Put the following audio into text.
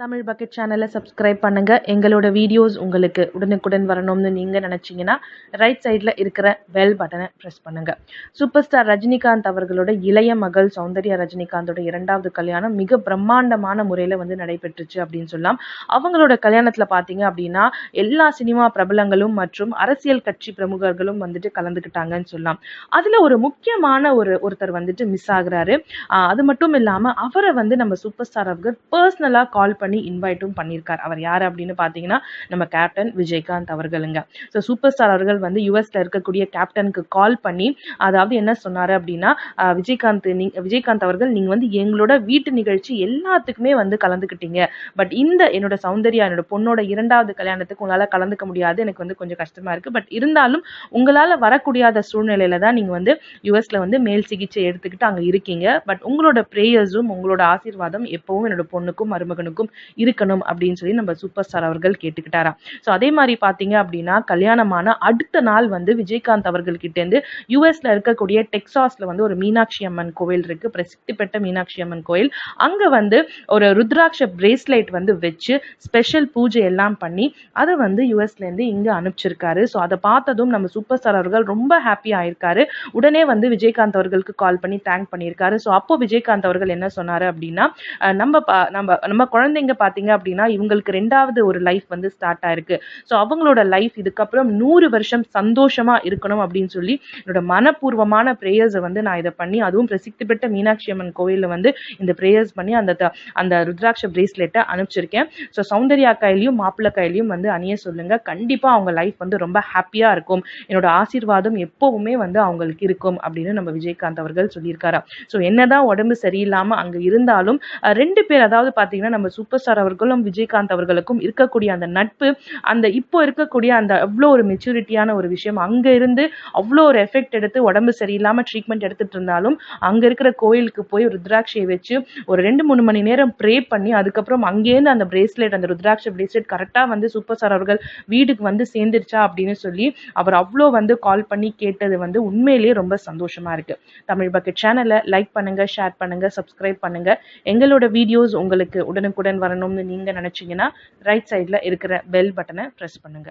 Tamil bucket சேனலை subscribe பண்ணுங்கள் எங்களோட வீடியோஸ் உங்களுக்கு உடனுக்குடன் வரணும்னு நீங்கள் நினச்சிங்கன்னா ரைட் சைடில் இருக்கிற பெல் பட்டனை ப்ரெஸ் பண்ணுங்கள் சூப்பர் ஸ்டார் ரஜினிகாந்த் அவர்களோட இளைய மகள் சௌந்தர்யா ரஜினிகாந்தோட இரண்டாவது கல்யாணம் மிக பிரம்மாண்டமான முறையில் வந்து நடைபெற்றுச்சு அப்படின்னு சொல்லலாம். அவங்களோட கல்யாணத்தில் பார்த்தீங்க அப்படின்னா எல்லா சினிமா பிரபலங்களும் மற்றும் அரசியல் கட்சி பிரமுகர்களும் வந்துட்டு கலந்துக்கிட்டாங்கன்னு சொல்லலாம். அதில் ஒரு முக்கியமான ஒரு ஒருத்தர் வந்துட்டு மிஸ் ஆகுறாரு. அது மட்டும் இல்லாமல் அவரை வந்து நம்ம சூப்பர் ஸ்டார் அவர்கள் பர்சனலாக கால் பண்ணி இன்வைட்டும் பண்ணியிருக்கார் அவர் யார் அப்படின்னு பார்த்தீங்கன்னா நம்ம கேப்டன் விஜயகாந்த் அவர்களுங்க. ஸோ சூப்பர் ஸ்டார் அவர்கள் வந்து யூஎஸ்ல இருக்கக்கூடிய கேப்டனுக்கு கால் பண்ணி அதாவது என்ன சொன்னார் அப்படின்னா விஜயகாந்த் நீ விஜயகாந்த் அவர்கள் நீங்கள் வந்து எங்களோட வீட்டு நிகழ்ச்சி எல்லாத்துக்குமே வந்து கலந்துக்கிட்டீங்க. பட் இந்த என்னோட சௌந்தர்யா என்னோட பொண்ணோட இரண்டாவது கல்யாணத்துக்கு உங்களால் கலந்துக்க முடியாது. எனக்கு வந்து கொஞ்சம் கஷ்டமாக இருக்குது பட் இருந்தாலும் உங்களால் வரக்கூடியாத சூழ்நிலையில தான் நீங்கள் வந்து யூஎஸ்ல வந்து மேல் சிகிச்சை எடுத்துக்கிட்டு அங்கே இருக்கீங்க. பட் உங்களோட ப்ரேயர்ஸும் உங்களோட ஆசீர்வாதம் எப்பவும் என்னோட பொண்ணுக்கும் மருமகனுக்கும் இருக்கணும் அப்படின்னு சொல்லி நம்ம சூப்பர் ஸ்டார் அவர்கள் கேட்டுக்கிட்டாராம். ஸோ அதே மாதிரி பார்த்தீங்க அப்படின்னா கல்யாணமான அடுத்த நாள் வந்து விஜயகாந்த் அவர்கள்கிட்டேருந்து யூஎஸ்ல இருக்கக்கூடிய டெக்ஸாஸ்ல வந்து ஒரு மீனாட்சி அம்மன் கோவில் இருக்கு. பிரசித்தி பெற்ற மீனாட்சி அம்மன் கோயில் அங்க வந்து ஒரு ருத்ராட்ச பிரேஸ்லெட் வந்து வச்சு ஸ்பெஷல் பூஜை எல்லாம் பண்ணி அதை வந்து யூஎஸ்ல இருந்து இங்க அனுப்பிச்சிருக்காரு. ஸோ அதை பார்த்ததும் நம்ம சூப்பர் ஸ்டார் அவர்கள் ரொம்ப ஹாப்பி ஆயிருக்காரு. உடனே வந்து விஜயகாந்த் அவர்களுக்கு கால் பண்ணி தேங்க் பண்ணியிருக்காரு. ஸோ அப்போ விஜயகாந்த் அவர்கள் என்ன சொன்னாரு அப்படின்னா நம்ம பா- நம்ம நம்ம குழந்தைங்க பார்த்தீங்க அப்படின்னா இவங்களுக்கு ரெண்டாவது ஒரு லைஃப் வந்து ஸ்டார்ட் ஆயிருக்கு. ஸோ அவங்களோட லைஃப் இதுக்கப்புறம் நூறு வருஷம் சந்தோஷமா இருக்கணும் அப்படின்னு சொல்லி என்னோட மனப்பூர்வமான ப்ரேயர்ஸை வந்து நான் இதை பண்ணி அதுவும் பிரசித்தி பெற்ற மீனாட்சி அம்மன் கோவிலில் வந்து இந்த ப்ரேயர்ஸ் பண்ணி அந்த அந்த ருத்ராட்ச பிரேஸ்லெட்டை அனுப்பிச்சிருக்கேன். ஸோ சௌந்தர்யா கையிலையும் மாப்பிள்ளை கையிலையும் வந்து அணிய சொல்லுங்க. கண்டிப்பாக அவங்க லைஃப் வந்து ரொம்ப ஹாப்பியா இருக்கும். என்னோட ஆசீர்வாதம் எப்போவுமே வந்து அவங்களுக்கு இருக்கும் அப்படின்னு நம்ம விஜயகாந்த் அவர்கள் சொல்லியிருக்காரா ஸோ என்னதான் உடம்பு சரியில்லாம அங்க இருந்தாலும் ரெண்டு பேர் அதாவது பார்த்தீங்கன்னா நம்ம சூப்பர் ஸ்டார் அவர்களும் விஜயகாந்த் அவர்களுக்கும் இருக்கக்கூடிய அந்த நட்பு அந்த இப்போ இருக்கக்கூடிய அந்த அவ்வளோ ஒரு மெச்சூரிட்டியான ஒரு விஷயம். அங்க இருந்து அவ்வளோ ஒரு எஃபெக்ட் எடுத்து உடம்பு சரியில்லாம ட்ரீட்மெண்ட் எடுத்துட்டு இருந்தாலும் அங்க இருக்கிற கோயிலுக்கு போய் ருத்ராட்சையை வச்சு ஒரு ரெண்டு மூணு மணி நேரம் ப்ரே பண்ணி அதுக்கப்புறம் அங்கேருந்து அந்த பிரேஸ்லெட் அந்த ருத்ராட்ச பிரேஸ்லெட் கரெக்டாக வந்து சூப்பர் ஸ்டார் அவர்கள் வீட்டுக்கு வந்து சேர்ந்துருச்சா அப்படின்னு சொல்லி அவர் அவ்வளோ வந்து கால் பண்ணி கேட்டது வந்து உண்மையிலேயே ரொம்ப சந்தோஷமா இருக்கு. தமிழ் பக்கெட் சேனலை லைக் பண்ணுங்க ஷேர் பண்ணுங்க சப்ஸ்கிரைப் பண்ணுங்க. எங்களோட வீடியோஸ் உங்களுக்கு உடனுக்குடன் வரணும்னு நீங்க நினைச்சீங்கன்னா ரைட் சைடில் இருக்கிற பெல் பட்டனை ப்ரெஸ் பண்ணுங்க.